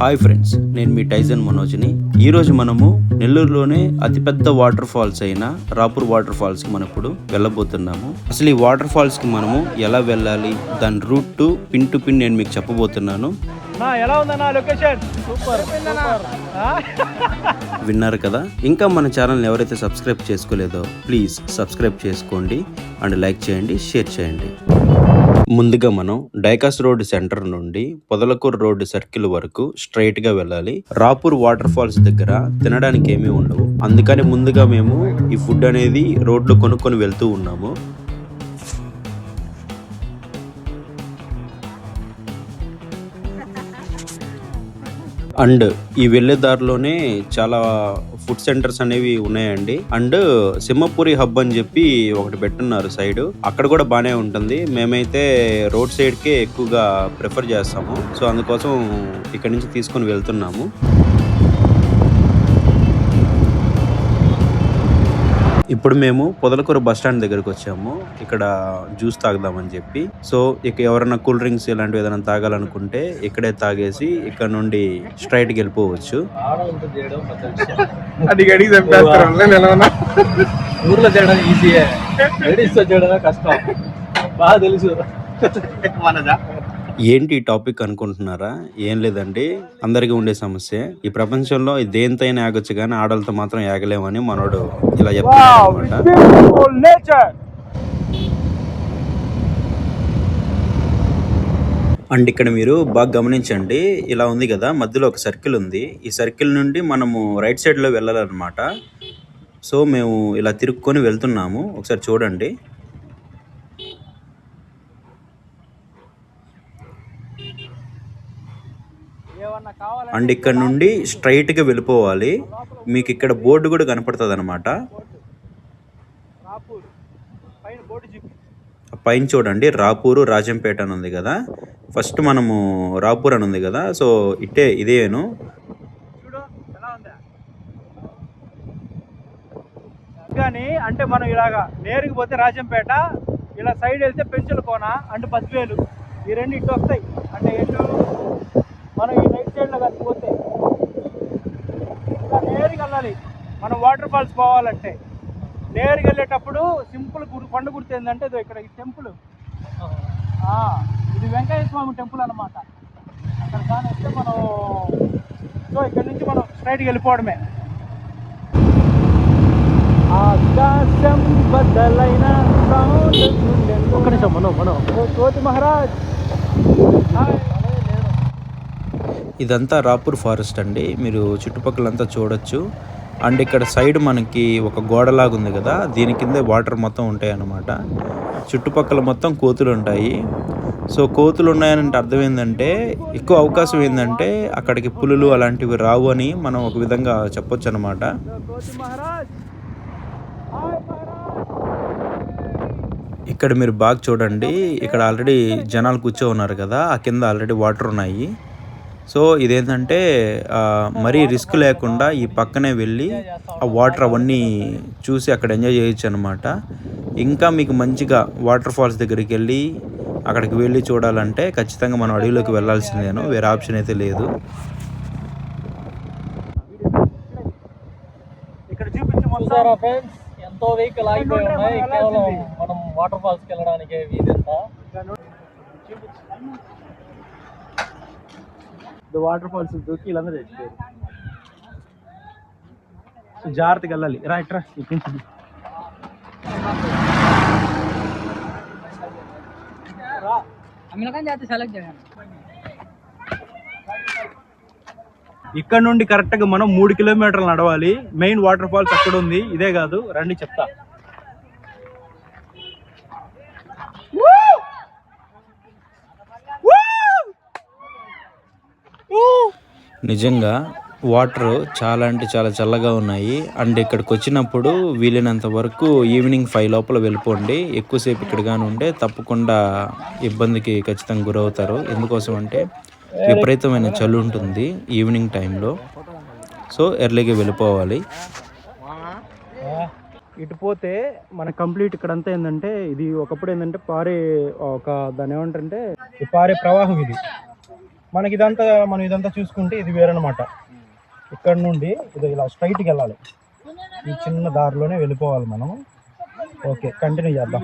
Hi friends నేను మీ టైజన్ మనోజ్ని. ఈ రోజు మనము నెల్లూరులోనే అతిపెద్ద వాటర్ ఫాల్స్ అయిన రాపూర్ వాటర్ ఫాల్స్కి మనం ఇప్పుడు వెళ్ళబోతున్నాము. అసలు ఈ వాటర్ ఫాల్స్కి మనము ఎలా వెళ్ళాలి దాని route to pin to pin నేను మీకు చెప్పబోతున్నాను. ఎలా ఉందన్నా లొకేషన్? Super super. విన్నారు కదా? ఇంకా మన ఛానల్ని ఎవరైతే సబ్స్క్రైబ్ చేసుకోలేదో ప్లీజ్ సబ్స్క్రైబ్ చేసుకోండి అండ్ లైక్ చేయండి షేర్ చేయండి. ముందుగా మనం డైకాస్ రోడ్ సెంటర్ నుండి పొదలకూరు రోడ్ సర్కిల్ వరకు స్ట్రైట్గా వెళ్ళాలి. రాపూర్ వాటర్ ఫాల్స్ దగ్గర తినడానికి ఏమీ ఉండవు. అందుకని ముందుగా మేము ఈ ఫుడ్ అనేది రోడ్లో కొనుక్కొని వెళ్తూ ఉన్నాము. అండ్ ఈ వెళ్ళే దారిలోనే చాలా ఫుడ్ సెంటర్స్ అనేవి ఉన్నాయండి. అండ్ సింహపురి హబ్ అని చెప్పి ఒకటి పెట్టున్నారు సైడ్. అక్కడ కూడా బాగానే ఉంటుంది. మేమైతే రోడ్ సైడ్ కే ఎక్కువగా ప్రిఫర్ చేస్తాము. సో అందుకోసం ఇక్కడి నుంచి తీసుకొని వెళ్తున్నాము. ఇప్పుడు మేము పొదలకూర బస్ స్టాండ్ దగ్గరకు వచ్చాము. ఇక్కడ జ్యూస్ తాగుదామని చెప్పి. సో ఇక ఎవరైనా కూల్ డ్రింక్స్ ఇలాంటివి ఏదైనా తాగాలనుకుంటే ఇక్కడే తాగేసి ఇక్కడ నుండి స్ట్రైట్కి వెళ్ళిపోవచ్చు. ఊర్లో చేయడం ఈజీయే కష్టం. బాగా తెలుసు. మనదా? ఏంటి ఈ టాపిక్ అనుకుంటున్నారా? ఏం లేదండి. అందరికీ ఉండే సమస్య. ఈ ప్రపంచంలో దేంతైనా ఆగొచ్చు కానీ ఆడలతో మాత్రం ఆగలేమని మనోడు ఇలా అనమాట నేచర్ అండ్ ఇక్కడ మీరు బాగా గమనించండి. ఇలా ఉంది కదా మధ్యలో ఒక సర్కిల్ ఉంది. ఈ సర్కిల్ నుండి మనము రైట్ సైడ్లో వెళ్ళాలన్నమాట. సో మేము ఇలా తిరుక్కొని వెళ్తున్నాము. ఒకసారి చూడండి ఏమన్నా కావాలంటే అండ్ ఇక్కడ నుండి స్ట్రైట్గా వెళ్ళిపోవాలి. మీకు ఇక్కడ బోర్డు కూడా కనపడుతుంది అనమాట పైన చూడండి రాపూరు రాజంపేట అని ఉంది కదా. ఫస్ట్ మనము రాపూర్ అని ఉంది కదా. సో ఇట్టే ఇదేను కానీ అంటే మనం ఇలాగా నేరుగా పోతే రాజంపేట ఇలా సైడ్ వెళ్తే పెంచుల కోన అంటే పదివేలు ఈ రెండు ఇటు వస్తాయి. అంటే ఎటు? మనం ఈ రైట్ సైడ్లో కానీ పోతే ఇలా నేరుగా వెళ్ళాలి. మనం వాటర్ ఫాల్స్ పోవాలంటే నేరుగా వెళ్ళేటప్పుడు సింపుల్ గుడి కొండ గుర్తు ఏంటంటే ఇదో ఇక్కడ ఈ టెంపుల్. ఇది వెంకయ్య స్వామి టెంపుల్ అన్నమాట. అక్కడ కానీ వస్తే మనం సో ఇక్కడ నుంచి మనం స్ట్రైట్కి వెళ్ళిపోవడమే. ఆకాశం బద్దలైన ఒక్క నిమిషం మనం మనం. కోతి మహారాజ్. హాయ్. ఇదంతా రాపూర్ ఫారెస్ట్ అండి. మీరు చుట్టుపక్కలంతా చూడొచ్చు. అండ్ ఇక్కడ సైడ్ మనకి ఒక గోడలాగా ఉంది కదా దీని కిందే వాటర్ మొత్తం ఉంటాయి అన్నమాట చుట్టుపక్కల మొత్తం కోతులు ఉంటాయి సో కోతులు ఉన్నాయనంటే అర్థం ఏంటంటే ఎక్కువ అవకాశం ఏంటంటే అక్కడికి పులులు అలాంటివి రావు అని మనం ఒక విధంగా చెప్పొచ్చు అనమాట ఇక్కడ మీరు బాగా చూడండి. ఇక్కడ ఆల్రెడీ జనాలు కూర్చో ఉన్నారు కదా ఆ కింద ఆల్రెడీ వాటర్ ఉన్నాయి. సో ఇదేంటంటే మరీ రిస్క్ లేకుండా ఈ పక్కనే వెళ్ళి ఆ వాటర్ అవన్నీ చూసి అక్కడ ఎంజాయ్ చేయొచ్చు అనమాట ఇంకా మీకు మంచిగా వాటర్ ఫాల్స్ దగ్గరికి వెళ్ళి అక్కడికి వెళ్ళి చూడాలంటే ఖచ్చితంగా మనం అడవిలోకి వెళ్ళాల్సిందేను. వేరే ఆప్షన్ అయితే లేదు. ఇక్కడ చూపించు చూసారా మొత్తం ఫ్రెండ్స్ ఎంతో వెహికల్ ఆగిపోయి ఉన్నాయి. కేవలం మనం వాటర్ ఫాల్స్కి వెళ్ళడానికి వీధంతా వాటర్ ఫాల్స్ దూకి వీళ్ళందరూ చచ్చిపోయారు. సో జాగ్రత్తగా వెళ్ళాలి. రా ఇట్రా ఇక్కడి నుంచి రా ఇక్కడ నుండి కరెక్ట్గా మనం మూడు కిలోమీటర్లు నడవాలి. మెయిన్ వాటర్ ఫాల్స్ అక్కడ ఉంది. ఇదే కాదు రండి చెప్తా. నిజంగా వాటర్ చాలా అంటే చాలా చల్లగా ఉన్నాయి. అండ్ ఇక్కడికి వచ్చినప్పుడు వీలైనంత వరకు ఈవినింగ్ ఫైవ్ లోపల వెళ్ళిపోండి. ఎక్కువసేపు ఇక్కడ కానీ ఉంటే తప్పకుండా ఇబ్బందికి ఖచ్చితంగా గురవుతారు. ఎందుకోసం అంటే విపరీతమైన చలి ఉంటుంది ఈవినింగ్ టైంలో. సో ఎర్లీగా వెళ్ళిపోవాలి. ఇటు పోతే మన కంప్లీట్ ఇక్కడ అంతా ఏంటంటే ఇది ఒకప్పుడు ఏంటంటే పారే ఒక దాని ఏమంటారంటే పారే ప్రవాహం ఇది. మనకి ఇదంతా మనం ఇదంతా చూసుకుంటే ఇది వేరనమాట ఇక్కడ నుండి ఇది ఇలా స్ట్రైట్కి వెళ్ళాలి. ఈ చిన్న దారిలోనే వెళ్ళిపోవాలి మనం ఓకే కంటిన్యూ చేద్దాం.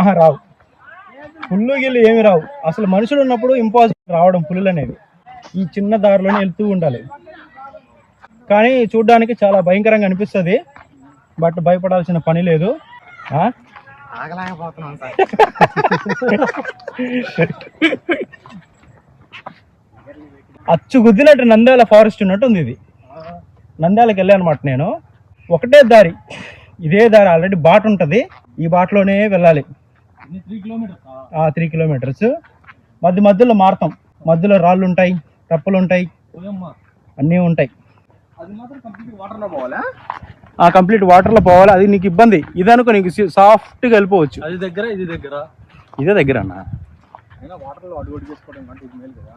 ఆహా రావు. పుల్లు గిల్లు ఏమి రావు. అసలు మనుషులు ఉన్నప్పుడు ఇంపాసిబుల్ రావడం పుల్లులు అనేవి ఈ చిన్న దారిలోనే వెళ్తూ ఉండాలి. కానీ చూడడానికి చాలా భయంకరంగా అనిపిస్తుంది. బట్ భయపడాల్సిన పని లేదు. ఆ? అచ్చు గుద్దినట్టు నంద్యాల ఫారెస్ట్ ఉన్నట్టు ఉంది ఇది. నంద్యాలకు వెళ్ళాను అనమాట నేను. ఒకటే దారి. ఇదే దారి ఆల్రెడీ బాట ఉంటుంది. ఈ బాటలోనే వెళ్ళాలి. త్రీ కిలోమీటర్స్ ఆ? త్రీ కిలోమీటర్స్ మధ్య మధ్యలో మారుతాం. మధ్యలో రాళ్ళు ఉంటాయి రప్పలు ఉంటాయి అన్నీ ఉంటాయి. అది మాత్రం కంప్లీట్ వాటర్లో పోవాలా. ఆ కంప్లీట్ వాటర్లో పోవాలి అది నీకు ఇబ్బంది ఇదనుకో నీకు సాఫ్ట్గా వెళ్ళిపోవచ్చు. అది దగ్గర ఇది దగ్గర. ఇదే దగ్గర అన్న అయినా వాటర్లో అడుగు అడుగు చేసుకోవడం అంటే ఇది మేలు కదా.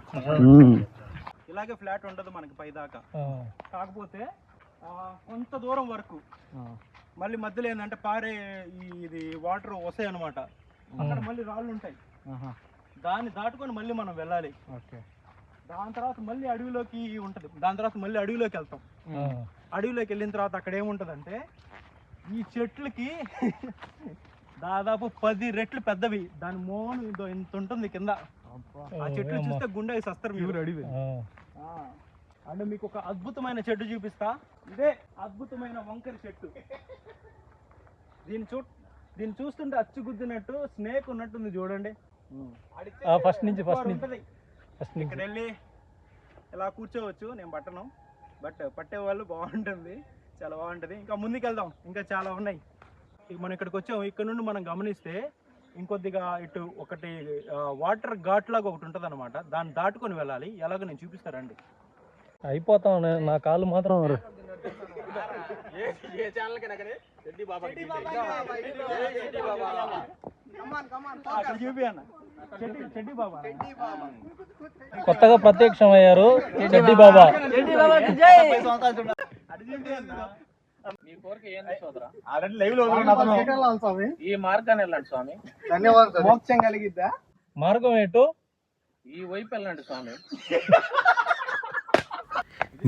ఇలాగే ఫ్లాట్ ఉండదు మనకి పైదాకా. కాకపోతే ఆ, కొంత దూరం వరకు. మళ్ళీ మధ్యలో ఏంటంటే పారే ఇది వాటర్ వస్తాయి అనమాట అక్కడ మళ్ళీ రాళ్ళు ఉంటాయి. దాన్ని దాటుకొని మళ్ళీ మనం వెళ్ళాలి. ఓకే. దాని తర్వాత మళ్ళీ అడవిలోకి ఉంటుంది. దాని తర్వాత మళ్ళీ అడవిలోకి వెళ్తాం. అడవిలోకి వెళ్ళిన తర్వాత అక్కడ ఏముంటదంటే ఈ చెట్లకి దాదాపు పది రెట్లు పెద్దవి. దాని మోను ఇంత ఉంటుంది కింద. ఆ చెట్లు చూస్తే గుండె వేసి వస్తారు మీరు. అడవి. అంటే మీకు ఒక అద్భుతమైన చెట్టు చూపిస్తా. ఇదే అద్భుతమైన వంకర చెట్టు. దీన్ని చూ దీన్ని చూస్తుంటే అచ్చు గుద్దినట్టు స్నేక్ ఉన్నట్టుంది చూడండి. ఫస్ట్ నుంచి ఫస్ట్ నుంచి. ఇక్కడ వెళ్ళి ఇలా కూర్చోవచ్చు. నేను పట్టను. బట్ పట్టే వాళ్ళు బాగుంటుంది. చాలా బాగుంటుంది. ఇంకా ముందుకు వెళ్దాం ఇంకా చాలా ఉన్నాయి. ఇక మనం ఇక్కడికి వచ్చాం ఇక్కడ నుండి మనం గమనిస్తే ఇంకొద్దిగా ఇటు ఒకటి వాటర్ ఘాట్ లాగా ఒకటి ఉంటుంది అనమాట దాన్ని దాటుకొని వెళ్ళాలి. ఎలాగో నేను చూపిస్తారండి అయిపోతాం నే- నా కాళ్ళు మాత్రం అక్కడ చూపి కొత్తగా ప్రత్యక్షమయ్యారు చెడ్డి బాబా. ఆల్రెడీ లైవ్లో ఈ మార్గాన్ని వెళ్ళండి స్వామి. మోక్షం కలిగిద్దా? మార్గం ఏంటో? ఈ వైపు వెళ్ళండి స్వామి.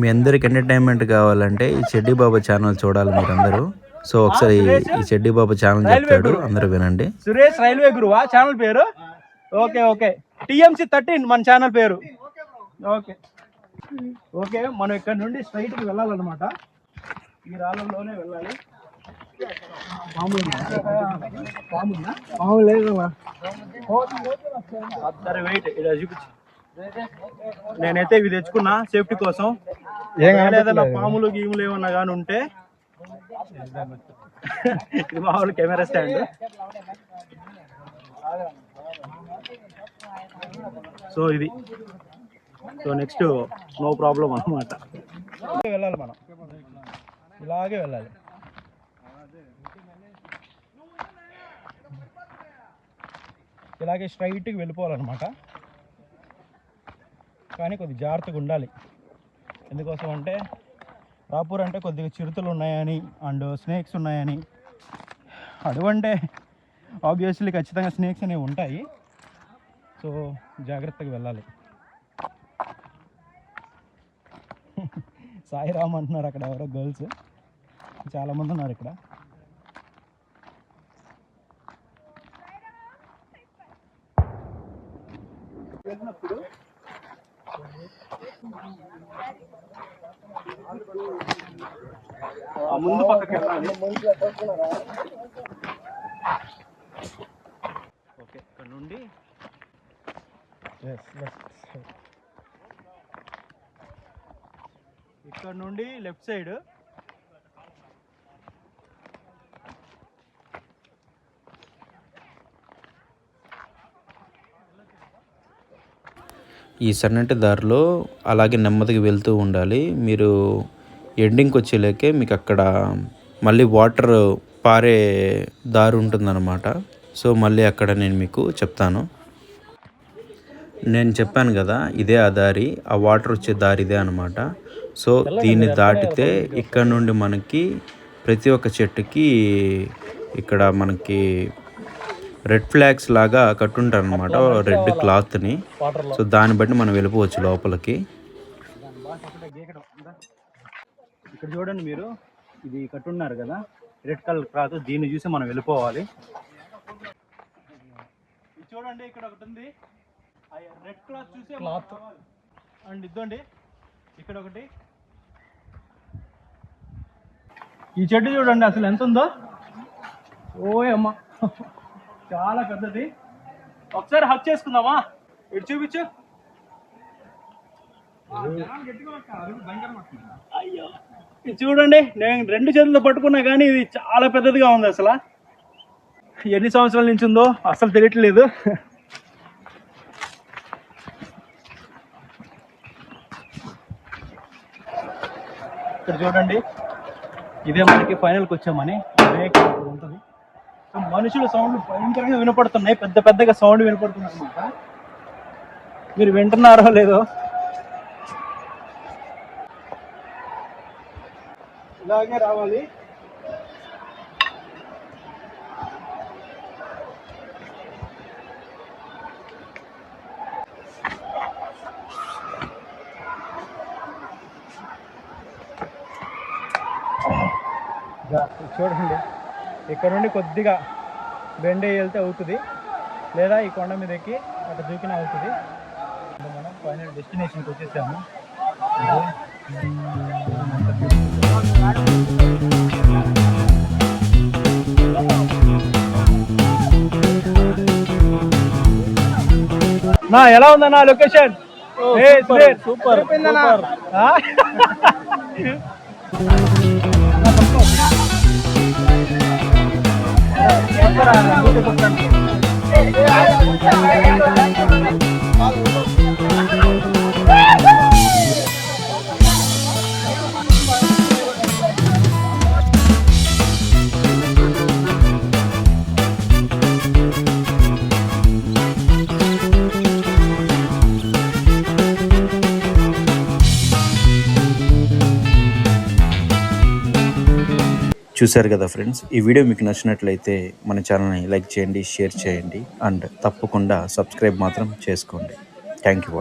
మీ అందరికి ఎంటర్టైన్మెంట్ కావాలంటే ఈ చెడ్డి బాబా ఛానల్ చూడాలి మీరందరూ. సో ఒకసారి ఈ చెడ్డి బాబా ఛానల్ చెప్తాడు అందరూ వినండి. సురేష్ రైల్వే గురువా? ఛానల్ పేరు? Okay okay. టిఎంసి థర్టీన్ మన ఛానల్ పేరు. ఓకే. ఓకే మనం ఇక్కడ నుండి స్ట్రైట్కి వెళ్ళాలన్నమాట. ఈ రాళ్ళలోనే వెళ్ళాలి. సరే వెయిట్ ఇలా చూపించు. నేనైతే ఇవి తెచ్చుకున్నా సేఫ్టీ కోసం. ఏదైనా పాములు గీములు ఏమన్నా కానీ ఉంటే ఇది మామూలు కెమెరా స్టాండ్. సో ఇది. సో నెక్స్ట్ నో ప్రాబ్లం అనమాట వెళ్ళాలి మనం. ఇలాగే వెళ్ళాలి. ఇలాగే స్ట్రైట్కి వెళ్ళిపోవాలన్నమాట. కానీ కొద్ది జాగ్రత్తగా ఉండాలి. ఎందుకోసం అంటే రాపూర్ అంటే కొద్దిగా చిరుతలు ఉన్నాయని అండ్ స్నేక్స్ ఉన్నాయని. అడవి అంటే ఆబ్వియస్లీ ఖచ్చితంగా స్నేక్స్ అనేవి ఉంటాయి. సో జాగ్రత్తగా వెళ్ళాలి. సాయిరామ్ అంటున్నారు అక్కడ ఎవరో గర్ల్స్. చాలామంది ఉన్నారు ఇక్కడ. వెళ్ళినప్పుడు ముందు పక్కకి వెళ్ళాలి ఓకే ఇక్కడ నుండి ఇక్కడ నుండి లెఫ్ట్ సైడ్ ఈ సన్నటి దారిలో అలాగే నెమ్మదిగా వెళ్తూ ఉండాలి. మీరు ఎండింగ్కి వచ్చేలేకే మీకు అక్కడ మళ్ళీ వాటర్ పారే దారి ఉంటుందన్నమాట. సో మళ్ళీ అక్కడ నేను మీకు చెప్తాను. నేను చెప్పాను కదా ఇదే ఆ దారి ఆ వాటర్ వచ్చే దారి ఇదే అనమాట సో దీన్ని దాటితే ఇక్కడ నుండి మనకి ప్రతి ఒక్క చెట్టుకి ఇక్కడ మనకి రెడ్ ఫ్లాగ్స్ లాగా కట్టుంటారు అనమాట రెడ్ క్లాత్ని సో దాన్ని బట్టి మనం వెళ్ళిపోవచ్చు లోపలికి. ఇక్కడ చూడండి మీరు ఇది కట్టున్నారు కదా? రెడ్ కలర్ క్లాత్ దీన్ని చూసి మనం వెళ్ళిపోవాలి. చూడండి ఇక్కడ ఒకటి ఉంది. రెడ్ క్లాత్ చూసి Cloth. అండ్ ఇద్దండి ఇక్కడ ఒకటి. ఈ చెట్టు చూడండి అసలు ఎంత ఉందో? ఓయమ్మ. చాలా పెద్దది. ఒకసారి హక్ చేసుకుందామా? ఇటు చూపించు. అయ్యో. ఇది చూడండి నేను రెండు చేతులతో పట్టుకున్నా కానీ ఇది చాలా పెద్దదిగా ఉంది అసలు. ఎన్ని సంవత్సరాల నుంచి ఉందో అసలు తెలియట్లేదు. ఇక్కడ చూడండి ఇదే మనకి ఫైనల్కి వచ్చామని. ఉంటుంది. మనుషుల సౌండ్ భయంకరంగా వినపడుతున్నాయి. పెద్ద పెద్దగా సౌండ్ వినపడుతున్నాయి అనమాట. మీరు వింటున్నారో లేదో. ఇలాగే రావాలి. చూడండి. ఇక్కడ నుండి కొద్దిగా బెండ్ అయ్యి వెళ్తే అవుతుంది. లేదా ఈ కొండ మీద ఎక్కి అటు దూకినా అవుతుంది. మనం ఫైనల్ డెస్టినేషన్కి వచ్చేసాము. నా ఎలా ఉందన్నా లొకేషన్ సూపర్ సూపర్ సూపర్ చూశారు కదా ఫ్రెండ్స్ ఈ వీడియో మీకు నచ్చినట్లయితే మన ఛానల్ని లైక్ చేయండి షేర్ చేయండి అండ్ తప్పకుండా సబ్స్క్రైబ్ మాత్రం చేసుకోండి. Thank you